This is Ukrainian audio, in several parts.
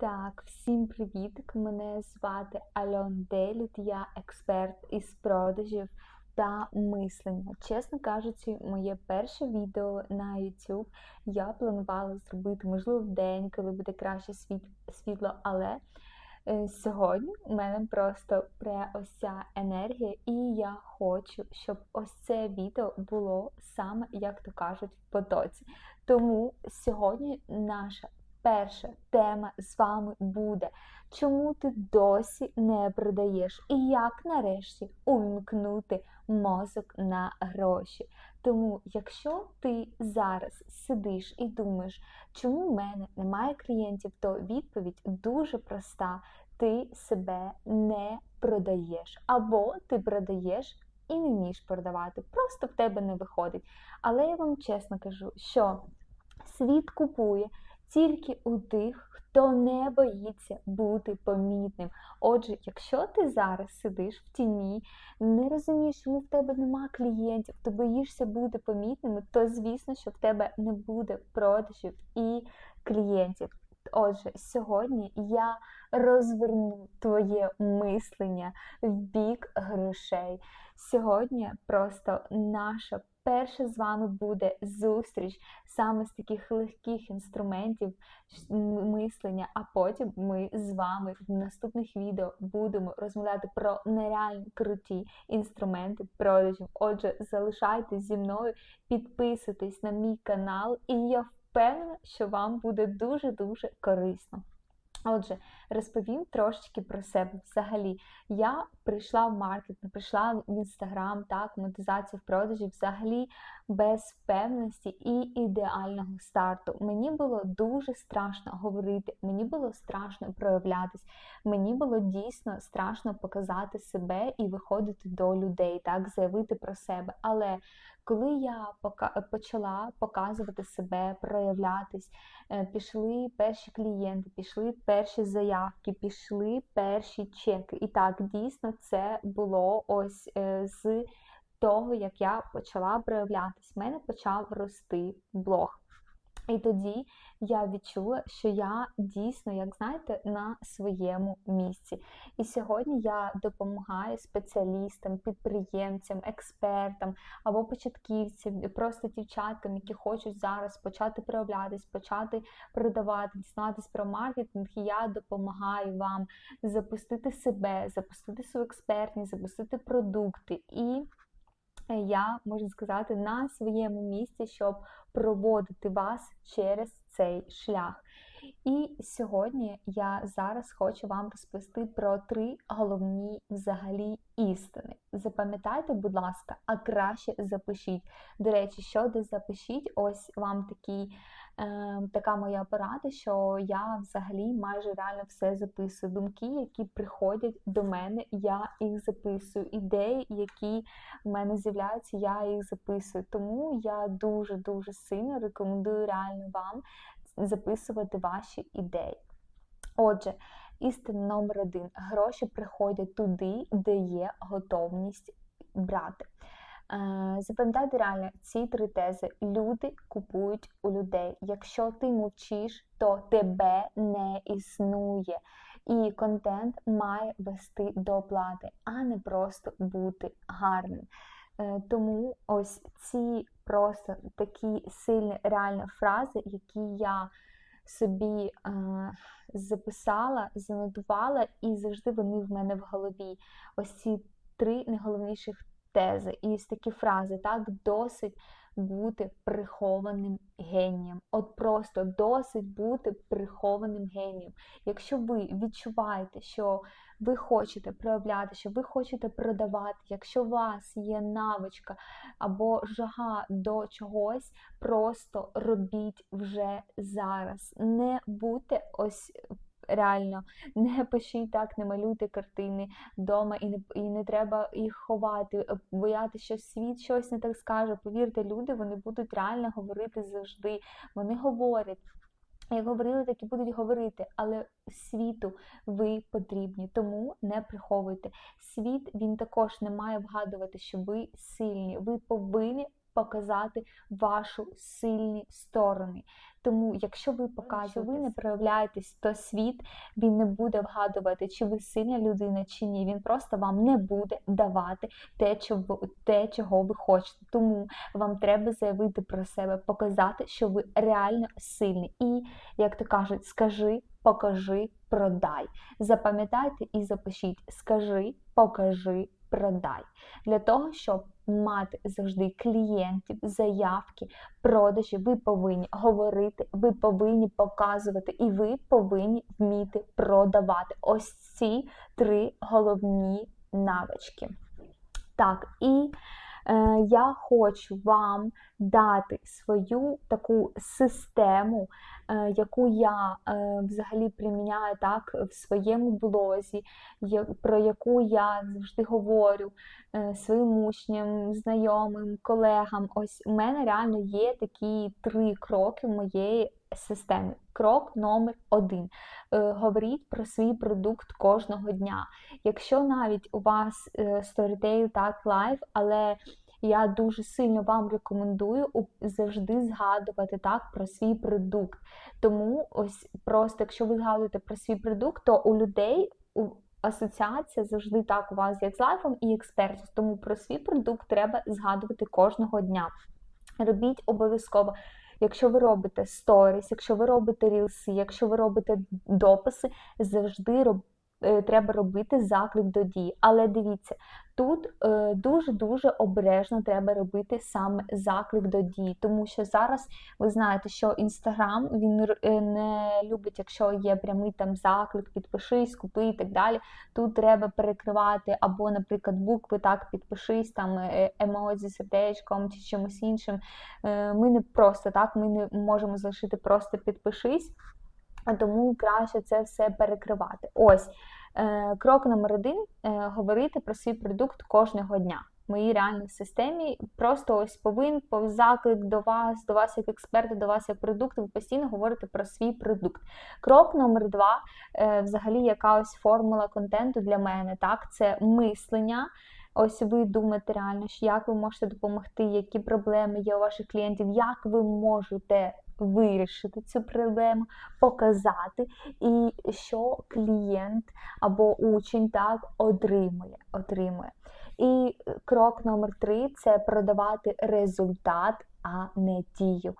Так, всім привіт! Мене звати Альон Деліт, я експерт із продажів та мислення. Чесно кажучи, моє перше відео на YouTube я планувала зробити, можливо, в день, коли буде краще світло, але е, сьогодні у мене просто пре ось енергія, і я хочу, щоб ось це відео було саме, як то кажуть, в потоці. Тому сьогодні наша перша тема з вами буде, чому ти досі не продаєш і як нарешті увімкнути мозок на гроші. Тому, якщо ти зараз сидиш і думаєш, чому в мене немає клієнтів, то відповідь дуже проста: ти себе не продаєш, або ти продаєш. І не вмієш продавати, просто в тебе не виходить. Але я вам чесно кажу, що світ купує тільки у тих, хто не боїться бути помітним. Отже, якщо ти зараз сидиш в тіні, не розумієш, чому в тебе нема клієнтів, ти боїшся бути помітним, то звісно, що в тебе не буде продажів і клієнтів. Отже, сьогодні я розверну твоє мислення в бік грошей. Сьогодні просто наша перша з вами буде зустріч саме з таких легких інструментів мислення, а потім ми з вами в наступних відео будемо розмовляти про нереально круті інструменти продажів. Отже, залишайтесь зі мною, підписуйтесь на мій канал, і я впевнена, що вам буде дуже-дуже корисно. Отже, розповім трошечки про себе. Взагалі, я прийшла в маркетинг, прийшла в інстаграм, так, монетизацію в продажі, взагалі без впевненості і ідеального старту. Мені було дуже страшно говорити, мені було страшно проявлятись, мені було дійсно страшно показати себе і виходити до людей, так, заявити про себе. Але коли я почала показувати себе, проявлятись, е, пішли перші клієнти, пішли перші заявки, пішли перші чеки. І так, дійсно, це було ось е, з того, як я почала проявлятись. У мене почав рости блог. І тоді я відчула, що я дійсно, як знаєте, на своєму місці. І сьогодні я допомагаю спеціалістам, підприємцям, експертам або початківцям, просто дівчаткам, які хочуть зараз почати проявлятись, почати продавати, дізнатися про маркетинг. І я допомагаю вам запустити себе, запустити свою експертність, запустити продукти. І я можу сказати на своєму місці, щоб проводити вас через цей шлях. І сьогодні я зараз хочу вам розповісти про три головні взагалі істини. Запам'ятайте, будь ласка, а краще запишіть. До речі, щодо запишіть, ось вам такий е, така моя порада, що я взагалі майже реально все записую. Думки, які приходять до мене, я їх записую. Ідеї, які в мене з'являються, я їх записую. Тому я дуже-дуже сильно рекомендую реально вам записувати ваші ідеї. Отже, істина номер один: гроші приходять туди, де є готовність брати. Запам'ятайте реально ці три тези. Люди купують у людей. Якщо ти мовчиш, то тебе не існує. І контент має вести до оплати, а не просто бути гарним. Е, тому ось ці просто такі сильні реальні фрази, які я собі е, записала, занотувала, і завжди вони в мене в голові. Ось ці три найголовніших тези. І такі фрази, так, досить бути прихованим генієм. От просто досить бути прихованим генієм. Якщо ви відчуваєте, що ви хочете проявляти, що ви хочете продавати, якщо у вас є навичка або жага до чогось, просто робіть вже зараз. Не будьте ось реально не пишіть так, не малюйте картини вдома, і не і не треба їх ховати, е, боятися, що світ щось не так скаже. Повірте, люди вони будуть реально говорити завжди. Вони говорять. Як говорили, так і будуть говорити, але світу ви потрібні, тому не приховуйте. Світ він також не має вгадувати, що ви сильні. Ви повинні показати вашу сильні сторони. Тому, якщо ви показуєте, ви не проявляєтесь, то світ він не буде вгадувати, чи ви сильна людина, чи ні. Він просто вам не буде давати те, чого, те, чого ви хочете. Тому вам треба заявити про себе, показати, що ви реально сильний. І, як то кажуть, скажи, покажи, продай. Запам'ятайте і запишіть: скажи, покажи, продай. Для того, щоб мати завжди клієнтів, заявки, продажі, ви повинні говорити, ви повинні показувати, і ви повинні вміти продавати. Ось ці три головні навички. Так, і е, я хочу вам дати свою таку систему, яку я е, взагалі приміняю так в своєму блозі, про яку я завжди говорю е, своїм учням, знайомим, колегам. Ось у мене реально є такі три кроки моєї системи. Крок номер один. Е, говоріть про свій продукт кожного дня. Якщо навіть у вас е, Storytel так лайв, але я дуже сильно вам рекомендую завжди згадувати так про свій продукт. Тому ось просто, якщо ви згадуєте про свій продукт, то у людей асоціація завжди так у вас як з лайфом і експертів. Тому про свій продукт треба згадувати кожного дня. Робіть обов'язково. Якщо ви робите сторіс, якщо ви робите рілси, якщо ви робите дописи, завжди робіть. Е, треба робити заклик до дії. Але дивіться, тут е, дуже-дуже обережно треба робити саме заклик до дії, тому що зараз ви знаєте, що Інстаграм він е, не любить, якщо є прямий там заклик, підпишись, купи і так далі. Тут треба перекривати або, наприклад, букви так, підпишись, там емодзі, сердечком чи чимось іншим. Ми не просто так, ми не можемо залишити просто підпишись тому краще це все перекривати. Ось е, крок номер один е, говорити про свій продукт кожного дня. В моїй реальній системі просто ось повинен заклик до вас, до вас як експерта, до вас як продукт, ви постійно говорите про свій продукт. Крок номер два, е, взагалі, яка ось формула контенту для мене, так, це мислення. Ось ви думаєте реально, як ви можете допомогти, які проблеми є у ваших клієнтів, як ви можете вирішити цю проблему, показати, і що клієнт або учень так отримує. отримує. І крок номер три це продавати результат, а не дію.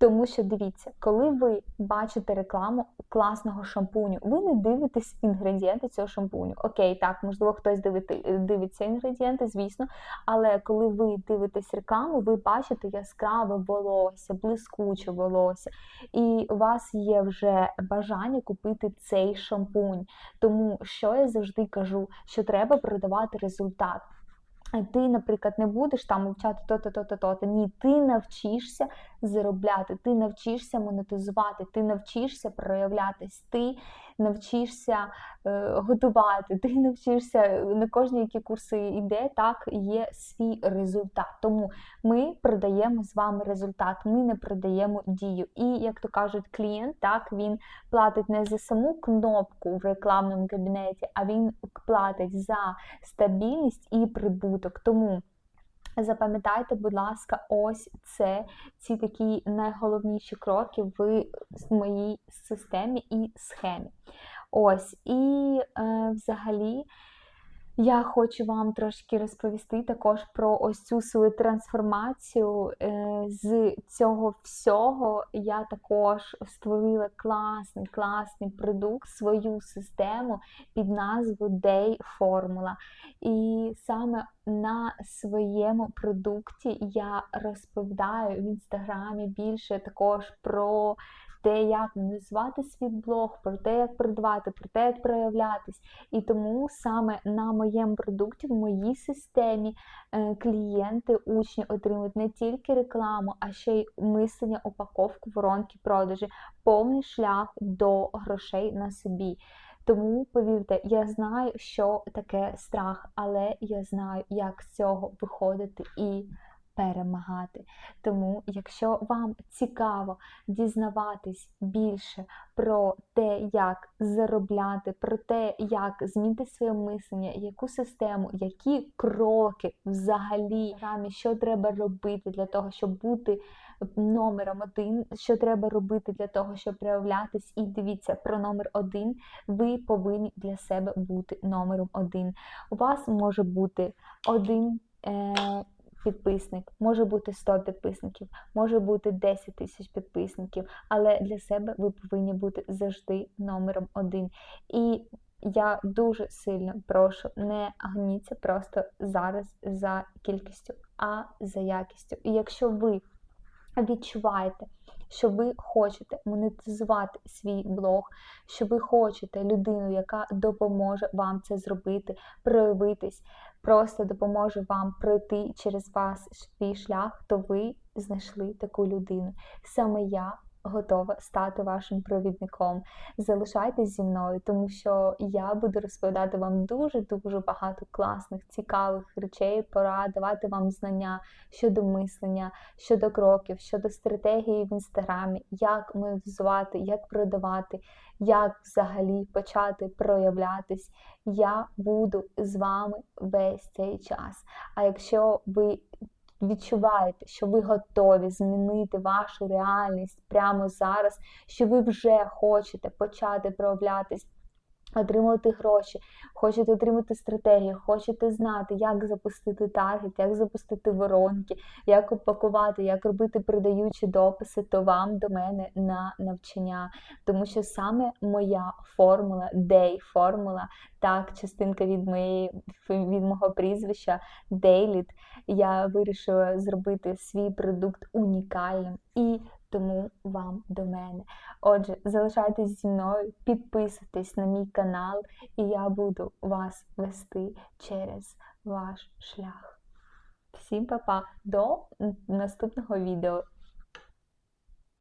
Тому що дивіться, коли ви бачите рекламу класного шампуню, ви не дивитесь інгредієнти цього шампуню. Окей, так, можливо, хтось дивити, дивиться інгредієнти, звісно. Але коли ви дивитесь рекламу, ви бачите яскраве волосся, блискуче волосся, і у вас є вже бажання купити цей шампунь. Тому що я завжди кажу, що треба продавати результат. Ти, наприклад, не будеш там мовчати то-то, то-то, то-то. Ні, ти навчишся заробляти, ти навчишся монетизувати, ти навчишся проявлятись, ти навчишся е, готувати, ти навчишся на кожні які курси йде, так є свій результат. Тому ми продаємо з вами результат, ми не продаємо дію. І, як то кажуть, клієнт так він платить не за саму кнопку в рекламному кабінеті, а він платить за стабільність і прибуток. Тому. Запам'ятайте, будь ласка, ось це ці такі найголовніші кроки в моїй системі і схемі. Ось, і е, взагалі. Я хочу вам трошки розповісти також про ось цю свою трансформацію. Е, з цього всього я також створила класний класний продукт, свою систему під назвою Day Formula. І саме на своєму продукті я розповідаю в інстаграмі більше також про те, як назвати свій блог, про те, як продавати, про те, як проявлятись. І тому саме на моєму продукті, в моїй системі е, клієнти, учні отримують не тільки рекламу, а ще й мислення, упаковку, воронки, продажі, повний шлях до грошей на собі. Тому повірте, я знаю, що таке страх, але я знаю, як з цього виходити і перемагати. Тому, якщо вам цікаво дізнаватись більше про те, як заробляти, про те, як змінити своє мислення, яку систему, які кроки взагалі, що треба робити для того, щоб бути номером один, що треба робити для того, щоб проявлятись. І дивіться про номер один. Ви повинні для себе бути номером один. У вас може бути один. Е- Підписник, може бути 100 підписників, може бути 10 тисяч підписників, але для себе ви повинні бути завжди номером один. І я дуже сильно прошу, не гніться просто зараз за кількістю, а за якістю. І якщо ви відчуваєте, що ви хочете монетизувати свій блог, що ви хочете людину, яка допоможе вам це зробити, проявитись, просто допоможе вам пройти через вас свій шлях, то ви знайшли таку людину. Саме я готова стати вашим провідником. Залишайтесь зі мною, тому що я буду розповідати вам дуже-дуже багато класних, цікавих речей, порад, давати вам знання щодо мислення, щодо кроків, щодо стратегії в інстаграмі, як монетизувати, як продавати, як взагалі почати проявлятись. Я буду з вами весь цей час. А якщо ви відчуваєте, що ви готові змінити вашу реальність прямо зараз, що ви вже хочете почати проявлятись. Отримувати гроші, хочете отримати стратегію, хочете знати, як запустити таргет, як запустити воронки, як упакувати, як робити продаючі дописи, то вам до мене на навчання. Тому що саме моя формула, day формула, так, частинка від моєї від мого прізвища Daily, я вирішила зробити свій продукт унікальним і тому вам до мене. Отже, залишайтесь зі мною, підписуйтесь на мій канал, і я буду вас вести через ваш шлях. Всім па-па, до наступного відео.